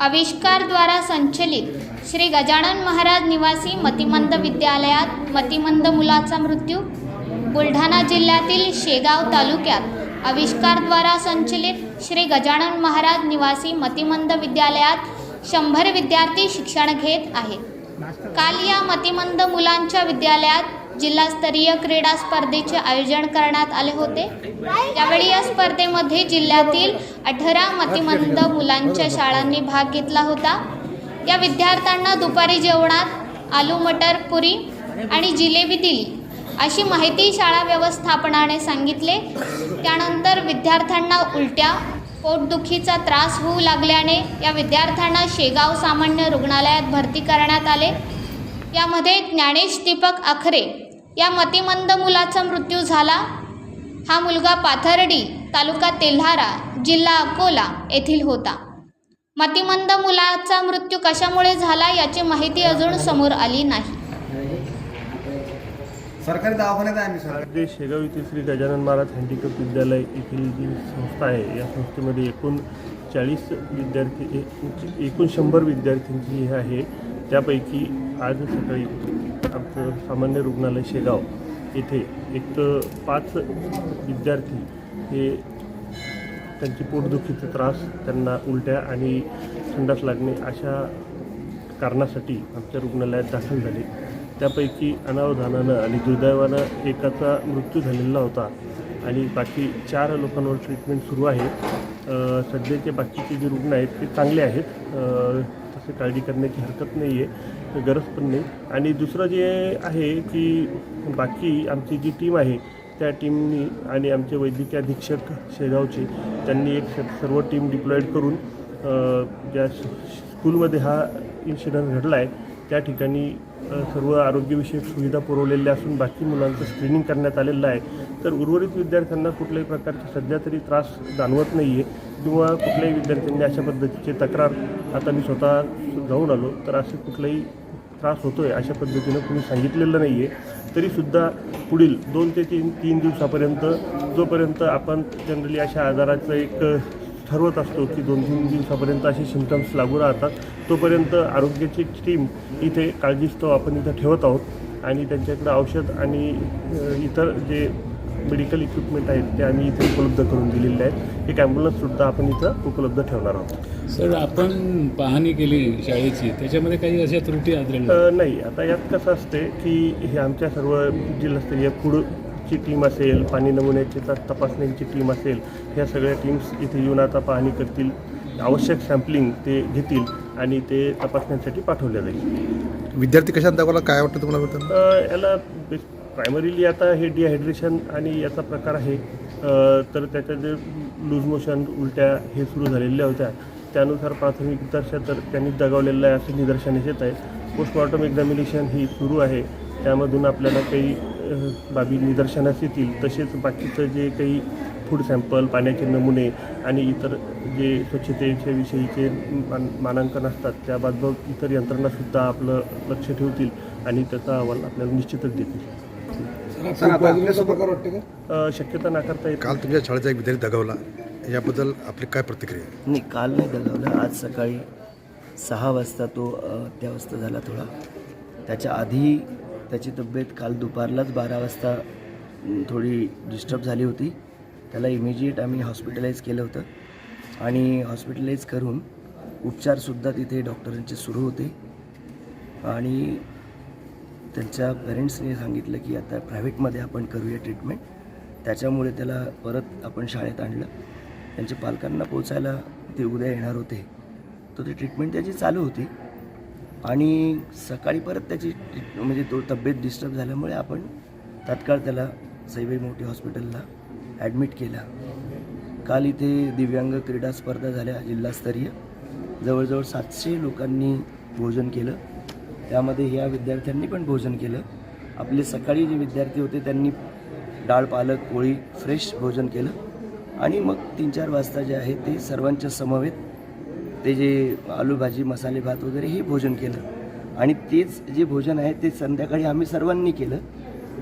आविष्कारद्वारा संचलित श्री गजानन महाराज निवासी मतिमंद विद्यालयात मतिमंद मुलाचा मृत्यू बुलढाणा जिल्ह्यातील शेगाव तालुक्यात आविष्कारद्वारा संचलित श्री गजानन महाराज निवासी मतिमंद विद्यालयात शंभर विद्यार्थी शिक्षण घेत आहेत. काल या मतिमंद मुलांच्या विद्यालयात जिल्हास्तरीय क्रीडा स्पर्धेचे आयोजन करण्यात आले होते. यावेळी या स्पर्धेमध्ये जिल्ह्यातील अठरा मतिमंद मुलांच्या शाळांनी भाग घेतला होता. या विद्यार्थ्यांना दुपारी जेवणात आलू मटर पुरी आणि जिलेबी दिली अशी माहिती शाळा व्यवस्थापनाने सांगितले. त्यानंतर विद्यार्थ्यांना उलट्या पोटदुखीचा त्रास होऊ लागल्याने या विद्यार्थ्यांना शेगाव सामान्य रुग्णालयात भरती करण्यात आले. यामध्ये ज्ञानेश दीपक आखरे या मतिमंद मुलाचा मृत्यू झाला. हा मुलगा पाथर्डी तालुका तेल्हारा जिल्हा अकोला येथील होता. मतिमंद मुलाचा मृत्यू कशामुळे झाला याची माहिती अजून समोर आली नाही. सरकारी दवाखान्यात आहे आम्ही सर जे शेगाव येथील श्री गजानन महाराज हँडिकॅप विद्यालय येथील जी संस्था आहे या संस्थेमध्ये एकूण चाळीस विद्यार्थी एकूण शंभर विद्यार्थ्यांची हे आहे. त्यापैकी आज सकाळी आमचं सामान्य रुग्णालय शेगाव येथे एक तर पाच विद्यार्थी हे त्यांची पोटदुखीचा त्रास त्यांना उलट्या आणि संडास लागणे अशा कारणासाठी आमच्या रुग्णालयात दाखल झाले. त्यापैकी अनावधानानं आणि दुर्दैवानं एकाचा मृत्यू झालेला होता आणि बाकी चार लोकांवर ट्रीटमेंट सुरू आहे. सध्याचे बाकीचे जे रुग्ण आहेत ते चांगले आहेत. तसे काळजी करण्याची हरकत नाही आहे गरज पण नाही. आणि दुसरं जे आहे की बाकी आमची जी टीम आहे त्या टीमनी आणि आमचे वैद्यकीय अधीक्षक शेगावचे त्यांनी एक सर्व टीम डिप्लॉईड करून ज्या स्कूलमध्ये हा इन्सिडंट घडला आहे त्या ठिकाणी सर्व आरोग्यविषयक सुविधा पुरवलेल्या असून बाकी मुलांचं स्क्रीनिंग करण्यात आलेलं आहे. तर उर्वरित विद्यार्थ्यांना कुठल्याही प्रकारचे सध्या तरी त्रास जाणवत नाही आहे किंवा कुठल्याही विद्यार्थ्यांनी अशा पद्धतीचे तक्रार आता मी स्वतः जाऊन आलो तर असे कुठलाही त्रास होतो आहे अशा पद्धतीनं कुणी सांगितलेलं नाही आहे तरीसुद्धा पुढील दोन ते तीन तीन दिवसापर्यंत जोपर्यंत आपण जनरली अशा आजाराचं एक ठरवत असतो की दोन तीन दिवसापर्यंत असे सिमटम्स लागू राहतात. तोपर्यंत आरोग्याची टीम इथे काळजीस्तव आपण इथं ठेवत आहोत. आणि त्यांच्याकडं औषध आणि इतर जे मेडिकल इक्विपमेंट आहेत ते आम्ही इथे उपलब्ध करून दिलेले आहेत. एक ॲम्ब्युलन्ससुद्धा आपण इथं उपलब्ध ठेवणार आहोत. सर आपण पाहणी केली शाळेची. त्याच्यामध्ये काही अशा त्रुटी आढळल्या? अ, नाही. आता यात कसं असते की हे आमच्या सर्व जिल्हास्तरीय फूडची टीम असेल पाणी नमुन्याची तपासण्यांची टीम असेल ह्या सगळ्या टीम्स इथे येऊन आता पाहणी करतील. आवश्यक सॅम्पलिंग ते घेतील आणि ते तपासण्यासाठी पाठवल्या जाईल. विद्यार्थी कशात दाखवला काय वाटतं तुम्हाला बद्दल अ, याला प्रायमरीली आता हे डिहायड्रेशन आणि याचा प्रकार आहे. अ, तर त्याच्या जे लूज मोशन उलट्या हे सुरू झालेल्या होत्या. त्यानुसार प्राथमिक दर्शा तर त्यांनी दगावलेलं आहे असे निदर्शनास येत आहे. पोस्टमॉर्टम एक्झामिनेशन ही सुरू आहे. त्यामधून आपल्याला काही बाबी निदर्शनास येतील तसेच बाकीचं जे काही फूड सॅम्पल पाण्याचे नमुने आणि इतर जे स्वच्छतेच्या विषयीचे मान मानांकन असतात त्याबाबत इतर यंत्रणासुद्धा आपलं लक्ष ठेवतील आणि त्याचा अहवाल आपल्याला निश्चितच देतील. सर आता आपल्यासोबत वाटते का? अ, शक्यता नाकारता येत काल तुमच्या शाळेचा एक विद्यार्थी दगावला. याबद्दल आपली काय प्रतिक्रिया? नाही काल नाही दगावलं. आज सकाळी सहा वाजता तो अत्यावस्थ झाला थोडा. त्याच्या आधी त्याची तब्येत काल दुपारलाच बारा वाजता थोडी डिस्टर्ब झाली होती. त्याला इमिजिएट आम्ही हॉस्पिटलाइज केलं होतं. आणि हॉस्पिटलाइज करून उपचारसुद्धा तिथे डॉक्टरांचे सुरू होते. आणि त्यांच्या पेरेंट्सने सांगितलं की आता प्रायव्हेटमध्ये आपण करूया ट्रीटमेंट त्याच्यामुळे त्याला परत आपण शाळेत आणलं. त्यांच्या पालकांना पोचायला ते उद्या येणार होते. तर ती ट्रीटमेंट त्याची चालू होती. आणि सकाळी परत त्याची म्हणजे तो तब्येत डिस्टर्ब झाल्यामुळे आपण तात्काळ त्याला सैवे मोठी हॉस्पिटलला ॲडमिट केला. काल इथे दिव्यांग क्रीडा स्पर्धा झाल्या जिल्हास्तरीय. जवळजवळ सातशे लोकांनी भोजन केलं. त्यामध्ये ह्या विद्यार्थ्यांनी पण भोजन केलं. आपले सकाळी जे विद्यार्थी होते त्यांनी डाळ पालक पोळी फ्रेश भोजन केलं. आणि मग तीन चार वाजता जे आहे ते सर्वांच्या समवेत ते जे आलू भाजी मसाले भात वगैरे हे भोजन केलं. आणि तेच जे भोजन आहे ते संध्याकाळी आम्ही सर्वांनी केलं.